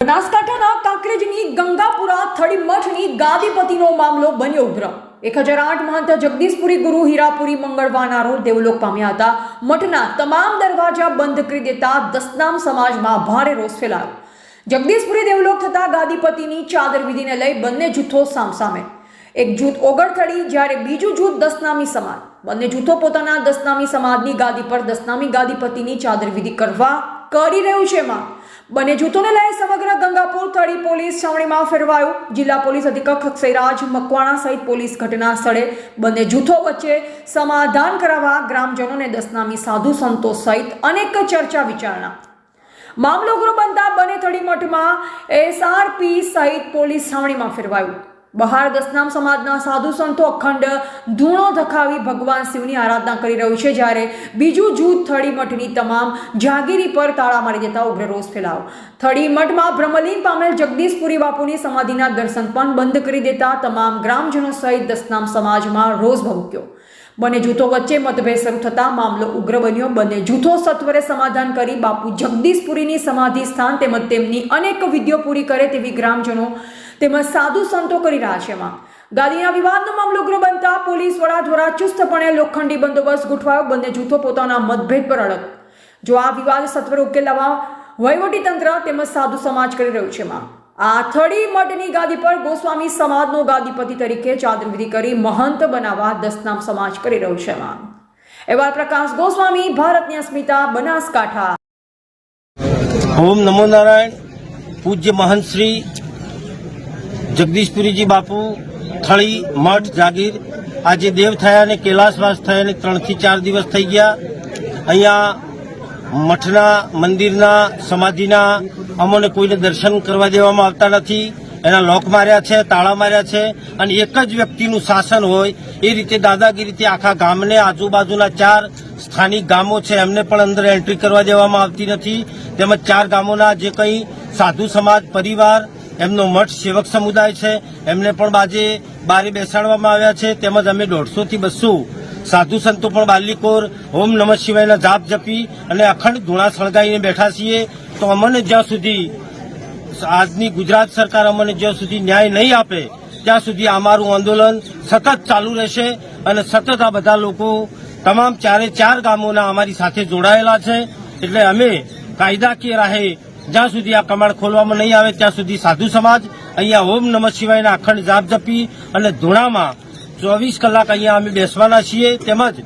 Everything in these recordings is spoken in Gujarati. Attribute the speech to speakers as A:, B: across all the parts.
A: બનાસકાંઠાના કાંકરેજની ગંગાપુરા થડી મઠની ગાદીપતિનો મામલો બન્યો ઉગ્ર. એક હજાર આઠ મહંત જગદીશપુરી ગુરુ હીરાપુરી મંગળવાનારો દેવલોક પામ્યા હતા. મઠના તમામ દરવાજા બંધ કરી દેતા દસનામ સમાજમાં ભારે રોષ ફેલાયો. જગદીશપુરી દેવલોક થતા ગાદીપતિની ચાદર વિધિને લઈ બંને જૂથો સામસામે. એક જૂથ ઓગળથડી જ્યારે બીજું જૂથ દસનામી સમાજ. બંને જૂથો પોતાના દસનામી સમાજની ગાદી પર દસનામી ગાદીપતિની ચાદર વિધિ કરવા કરી રહ્યું છે એમાં બંને જૂથોને લઈ સમગ્ર ગંગાપુર તળી પોલીસ છાવણીમાં ફેરવાયું. જિલ્લા પોલીસ અધિક્ષક અક્ષયરાજ મકવાણા સહિત પોલીસ ઘટના સ્થળે બંને જૂથો વચ્ચે સમાધાન કરાવવા ગ્રામજનોને દસનામી સાધુ સંતો સહિત અનેક ચર્ચા વિચારણા. મામલો ગૃહ બનતા બંને થડી મઠમાં એસઆરપી સહિત પોલીસ છાવણીમાં ફેરવાયું. બહાર દસનામ સમાજના સાધુ સંતો અખંડ ધૂણો ધખાવી ભગવાન શિવની આરાધના કરી રહ્યું છે જ્યારે બીજું જૂથ થળી મઠની તમામ જાગીરી પર તાળા મારી દેતા ઉગ્ર રોષ ફેલાવો થળી મઠમાં ભ્રમલીન પામેલ જગદીશપુરી બાપુની સમાધિના દર્શન પણ બંધ કરી દેતા તમામ ગ્રામજનો સહિત દસનામ સમાજમાં રોષ ભભૂક્યો. બંને જૂથો વચ્ચે મતભેદ શરૂ થતા મામલો ઉગ્ર બન્યો. બંને જૂથો સત્વરે સમાધાન કરી બાપુ જગદીશપુરીની સમાધિ સ્થાન તેમજ તેમની અનેક વિધિઓ પૂરી કરે તેવી ગ્રામજનો તેમજ સાધુ સંતો કરી રહ્યા છે એમાં. ગાદીના વિવાદનો મામલો ઉગ્ર બનતા પોલીસ વડા દ્વારા ચુસ્તપણે લોખંડી બંદોબસ્ત ગોઠવાયો. બંને જૂથો પોતાના મતભેદ પર અડગ. જો આ વિવાદ સત્વરે ઉકેલ લાવવા તંત્ર તેમજ સાધુ સમાજ કરી રહ્યું છે એમાં. આ થડી મઠની ગાદી પર ગોસ્વામી સમાજનો ગાદીપતિ તરીકે ચાદરવિધિ કરી મહંત બનાવવા દસનામ સમાજ કરી રહ્યું છે એમાં. એવા પ્રકાશ ગોસ્વામી, ભારતની અસ્મિતા, બનાસકાંઠા.
B: ઓમ નમો નારાયણ. પૂજ્ય મહંત શ્રી જગદીશપુરીજી બાપુ, થળી, મઠ, જાગીર, આજે દેવ થયા અને કૈલાસવાસ થયા અને ત્રણથી ચાર દિવસ થઈ ગયા. અહીંયા મઠના, મંદિરના, સમાધિના અમોને કોઈને દર્શન કરવા દેવામાં આવતા નથી. એના લોક માર્યા છે, તાળા માર્યા છે અને એક જ વ્યક્તિનું શાસન હોય એ રીતે દાદાગીરીથી આખા ગામને આજુબાજુના ચાર સ્થાનિક ગામો છે એમને પણ અંદર એન્ટ્રી કરવા દેવામાં આવતી નથી. તેમજ ચાર ગામોના જે કંઈ સાધુ સમાજ, પરિવાર એમનો મઠ સેવક સમુદાય છે. એમને પણ બાજે બારે બેસાડવામાં આવ્યા છે. તેમજ અમે દોઢસોથી બસો સાધુ સંતો પણ બાલિકોર ઓમ નમઃ શિવાયના જાપ જપી અને અખંડ ધૂણા સળગાવીને બેઠા છીએ. તો અમને જ્યાં સુધી આજની ગુજરાત સરકાર અમને જ્યાં સુધી ન્યાય નહીં આપે, ત્યાં સુધી અમારું આંદોલન સતત ચાલુ રહેશે અને સતત આ બધા લોકો તમામ ચારે ચાર ગામોના અમારી સાથે જોડાયેલા છે. એટલે અમે કાયદાકીય રાહે જ્યાં સુધી આ કમાડ ખોલવામાં નહીં આવે ત્યાં સુધી સાધુ સમાજ અહીંયા ઓમ નમઃ શિવાયના અખંડ જાપ જપી અને ધૂણામાં ચોવીસ કલાક અહીંયા અમે બેસવાના છીએ. તેમજ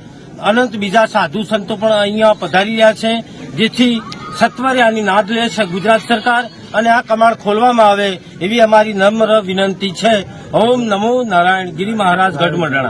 B: અનંત બીજા સાધુ સંતો પણ અહીંયા પધારી રહ્યા છે, જેથી સત્વરે આની નાદ લે છે ગુજરાત સરકાર અને આ કમાડ ખોલવામાં આવે એવી અમારી નમ્ર વિનંતી છે. ઓમ નમો નારાયણ ગિરી મહારાજ ગઢમડાણા